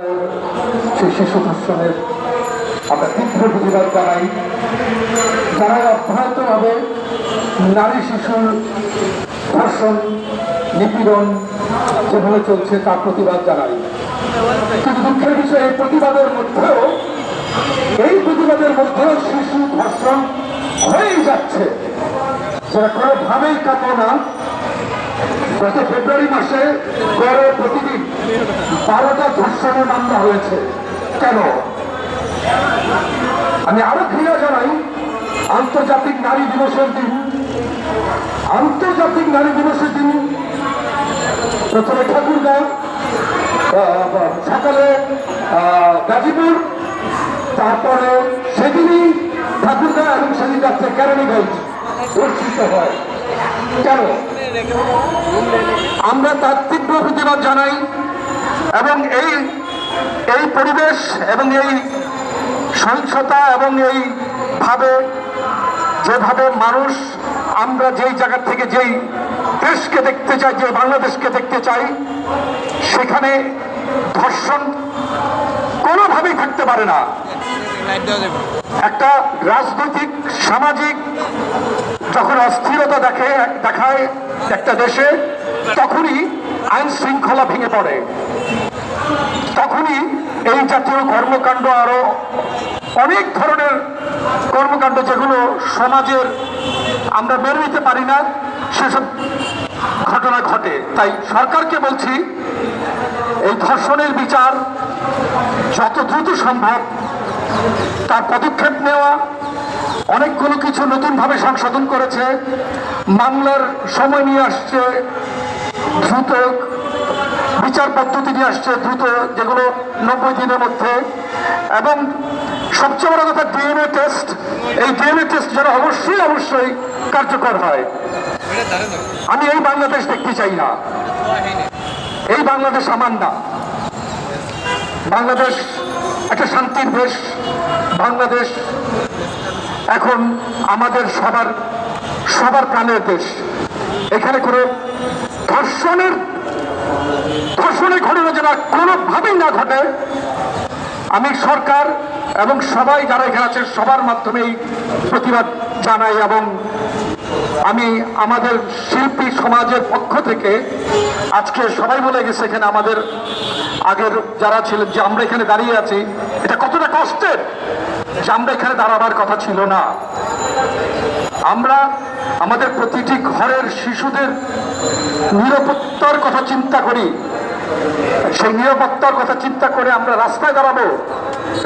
সেই শিশু ধর্ষণের আমরা তীব্র প্রতিবাদ জানাই। যারা অব্যাহতভাবে নারী শিশুর ধর্ষণ, নিপীড়ন যেভাবে চলছে, তার প্রতিবাদ জানাই। কিন্তু দুঃখের বিষয় প্রতিবাদের মধ্যেও, এই প্রতিবাদের মধ্যেও শিশু ধর্ষণ হয়েই যাচ্ছে। যারা কোনোভাবেই কাম্য না গত ফেব্রুয়ারি মাসে গড়ে প্রতিদিন বারোটা ধর্ষণের মামলা হয়েছে। কেন? আমি আরও ঘৃণা জানাই, আন্তর্জাতিক নারী দিবসের দিন, আন্তর্জাতিক নারী দিবসের দিন প্রথমে ঠাকুরগাঁও সকালে গাজীপুর, তারপরে সেদিনই ঠাকুরগাঁও এবং সেদিন যাচ্ছে কেরানীগঞ্জ বর্ষিত হয়। কেন? আমরা তার তীব্র প্রতিবাদ জানাই এবং এই এই পরিবেশ এবং এই সহিংসতা এবং এই ভাবে, যেভাবে মানুষ আমরা যেই জায়গা থেকে যেই দেশকে দেখতে চাই, যে বাংলাদেশকে দেখতে চাই, সেখানে ধর্ষণ কোনোভাবেই থাকতে পারে না। একটা রাজনৈতিক, সামাজিক যখন অস্থিরতা দেখে, দেখায় একটা দেশে, তখনই আইন শৃঙ্খলা ভেঙে পড়ে। তখনই এই জাতীয় কর্মকাণ্ড আরও অনেক ধরনের কর্মকাণ্ড যেগুলো সমাজের আমরা মেনে নিতে পারি না, সেসব ঘটনা ঘটে। তাই সরকারকে বলছি, এই ধর্ষণের বিচার যত দ্রুত সম্ভব তার পদক্ষেপ নেওয়া, অনেকগুলো কিছু নতুনভাবে সংশোধন করেছে। মামলার সময় নিয়ে আসছে, দ্রুত বিচার পদ্ধতি নিয়ে আসছে, দ্রুত যেগুলো নব্বই দিনের মধ্যে। এবং সবচেয়ে বড় কথা, ডিএনএ টেস্ট, এই ডিএনএ টেস্ট যেন অবশ্যই অবশ্যই কার্যকর হয়। আমি এই বাংলাদেশ দেখতে চাই না। এই বাংলাদেশ আমার না। বাংলাদেশ একটা শান্তির দেশ, বাংলাদেশ এখন আমাদের সবার সবার প্রাণের দেশ। এখানে কোনো ধর্ষণের ধর্ষণের ঘটনা যেন কোনোভাবেই না ঘটে, আমি সরকার এবং সবাই যারা এখানে আছে সবার মাধ্যমেই প্রতিবাদ জানাই এবং আমি আমাদের শিল্পী সমাজের পক্ষ থেকে আজকে সবাই বলে গেছে এখানে আমাদের আগের যারা ছিলেন যে আমরা এখানে দাঁড়িয়ে আছি, এটা কতটা কষ্টের? যে আমরা এখানে দাঁড়াবার কথা ছিল না। আমরা আমাদের প্রতিটি ঘরের শিশুদের নিরাপত্তার কথা চিন্তা করি। সেই নিরাপত্তার কথা চিন্তা করে আমরা রাস্তায় দাঁড়াবো,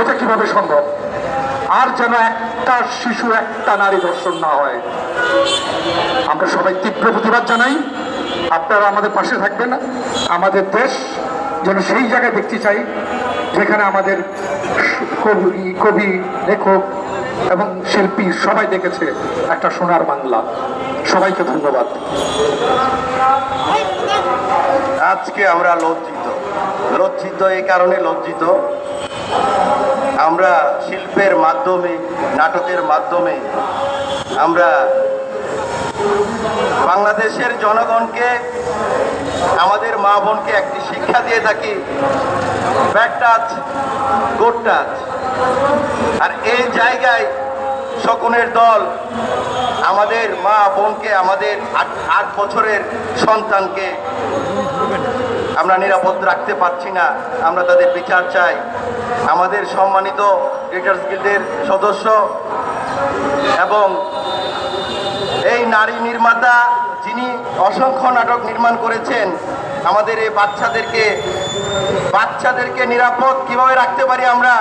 এটা কীভাবে সম্ভব? আর যেন একটা শিশু, একটা নারী ধর্ষণ না হয়। আমরা সবাই তীব্র প্রতিবাদ জানাই। আপনারা আমাদের পাশে থাকবেন। আমাদের দেশ যেন সেই জায়গায় দেখতে চাই, যেখানে আমাদের কবি কবি, লেখক এবং শিল্পী সবাই দেখেছে একটা সোনার বাংলা। সবাইকে ধন্যবাদ। আজকে আমরা লজ্জিত। লজ্জিত এই কারণে লজ্জিত। আমরা শিল্পের মাধ্যমে, নাটকের মাধ্যমে আমরা বাংলাদেশের জনগণকে, আমাদের মা বোনকে একটি শিক্ষা দিয়ে থাকি। ব্যাক টাচ গুড টাচ আর এই জায়গায় শকুনের দল, আমাদের মা বোনকে, আমাদের আট বছরের সন্তানকে আমরা নিরাপদ রাখতে পারছি না। আমরা তাদের বিচার চাই। আমাদের সম্মানিত রিটার্স গিল্ডের সদস্য এবং এই নারী নির্মাতা যিনি অসংখ্য নাটক নির্মাণ করেছেন, আমাদের এই বাচ্চাদেরকে বাচ্চাদেরকে নিরাপদ কীভাবে রাখতে পারি আমরা?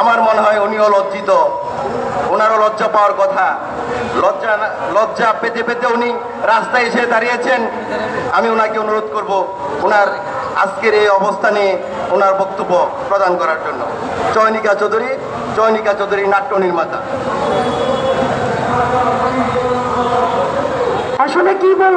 আমার মনে হয় উনিও লজ্জিত। ওনারও লজ্জা পাওয়ার কথা। লজ্জা লজ্জা পেতে পেতে উনি রাস্তায় এসে দাঁড়িয়েছেন। আমি ওনাকে অনুরোধ করব ওনার আজকের এই অবস্থানে ওনার বক্তব্য প্রদান করার জন্য। চয়নিকা চৌধুরী চয়নিকা চৌধুরী নাট্য নির্মাতা। আসলে কি বলব?